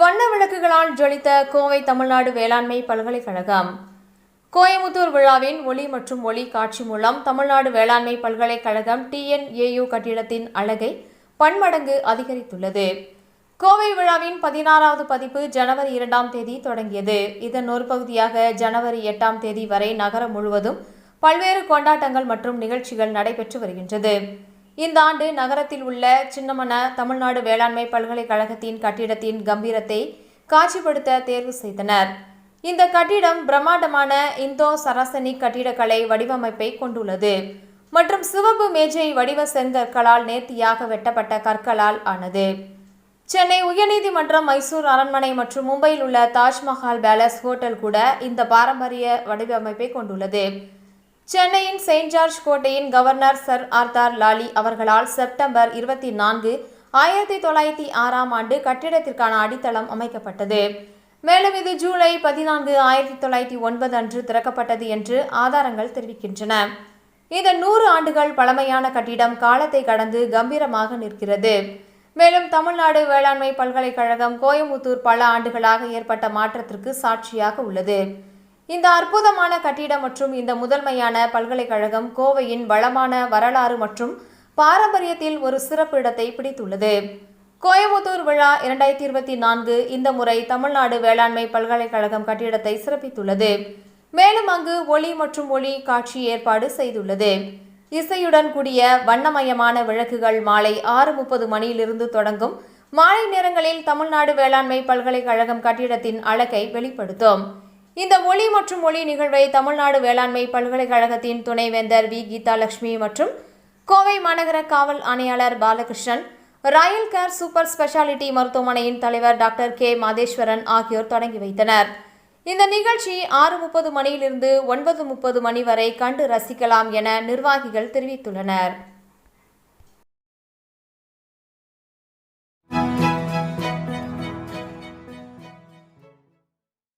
வண்ண விளக்குகளால் ஜொலித்த கோவை தமிழ்நாடு வேளாண்மை பல்கலைக்கழகம். கோயமுத்தூர் விழாவின் ஒளி மற்றும் ஒளி காட்சி மூலம் தமிழ்நாடு வேளாண்மை பல்கலைக்கழகம் டிஎன்ஏயு கட்டிடத்தின் அழகை பன்மடங்கு அதிகரித்துள்ளது. கோவை விழாவின் பதினாறாவது பதிப்பு ஜனவரி இரண்டாம் தேதி தொடங்கியது. இதன் ஒரு பகுதியாக ஜனவரி எட்டாம் தேதி வரை நகரம் முழுவதும் பல்வேறு கொண்டாட்டங்கள் மற்றும் நிகழ்ச்சிகள் நடைபெற்று வருகின்றது. இந்த ஆண்டு நகரத்தில் உள்ள சின்னமன தமிழ்நாடு வேளாண்மை பல்கலைக்கழகத்தின் கட்டிடத்தின் கம்பீரத்தை காட்சிப்படுத்த தேர்வு செய்தனர். இந்த கட்டிடம் பிரம்மாண்டமான இந்தோ சரசனிக் கட்டிடக்கலை வடிவமைப்பை கொண்டுள்ளது. மற்றும் சிவப்பு மேஜை வடிவ செங்கற்களால் நேர்த்தியாக வெட்டப்பட்ட கற்களால் ஆனது. சென்னை உயர்நீதிமன்றம் மைசூர் அரண்மனை மற்றும் மும்பையில் உள்ள தாஜ்மஹால் பேலஸ் ஹோட்டல் கூட இந்த பாரம்பரிய வடிவமைப்பை கொண்டுள்ளது. சென்னையின் செயின்ட் ஜார்ஜ் கோட்டையின் கவர்னர் சர் ஆர்தார் லாலி அவர்களால் செப்டம்பர் இருபத்தி நான்கு ஆயிரத்தி தொள்ளாயிரத்தி ஆறாம் ஆண்டு கட்டிடத்திற்கான அடித்தளம் அமைக்கப்பட்டது. மேலும் இது ஜூலை பதினான்கு ஆயிரத்தி தொள்ளாயிரத்தி ஒன்பது அன்று திறக்கப்பட்டது என்று ஆதாரங்கள் தெரிவிக்கின்றன. இந்த நூறு ஆண்டுகள் பழமையான கட்டிடம் காலத்தை கடந்து கம்பீரமாக நிற்கிறது. மேலும் தமிழ்நாடு வேளாண்மை பல்கலைக்கழகம் கோயம்புத்தூர் பல ஆண்டுகளாக ஏற்பட்ட மாற்றத்திற்கு சாட்சியாக உள்ளது. இந்த அற்புதமான கட்டிடம் மற்றும் இந்த முதன்மையான பல்கலைக்கழகம் கோவையின் வளமான வரலாறு மற்றும் பாரம்பரியத்தில் ஒரு சிறப்பு இடத்தை பிடித்துள்ளது. கோயமுத்தூர் விழா இரண்டாயிரத்தி இருபத்தி நான்கு இந்த முறை தமிழ்நாடு வேளாண்மை பல்கலைக்கழகம் கட்டிடத்தை சிறப்பித்துள்ளது. மேலும் அங்கு ஒளி மற்றும் ஒளி காட்சி ஏற்பாடு செய்துள்ளது. இசையுடன் கூடிய வண்ணமயமான விளக்குகள் மாலை ஆறு முப்பது மணியிலிருந்து தொடங்கும். மாலை நேரங்களில் தமிழ்நாடு வேளாண்மை பல்கலைக்கழகம் கட்டிடத்தின் அழகை வெளிப்படுத்தும். இந்த ஒளி மற்றும் ஒளி நிகழ்வை தமிழ்நாடு வேளாண்மை பல்கலைக்கழகத்தின் துணைவேந்தர் வி. கீதா லட்சுமி மற்றும் கோவை மாநகர காவல் ஆணையாளர் Balakrishnan royal care super speciality மருத்துவமனையின் தலைவர் டாக்டர் கே. மாதேஸ்வரன் ஆகியோர் தொடங்கி வைத்தனர். இந்த நிகழ்ச்சி ஆறு முப்பது மணியிலிருந்து ஒன்பது முப்பது மணி வரை கண்டு ரசிக்கலாம் என நிர்வாகிகள் தெரிவித்துள்ளனர்.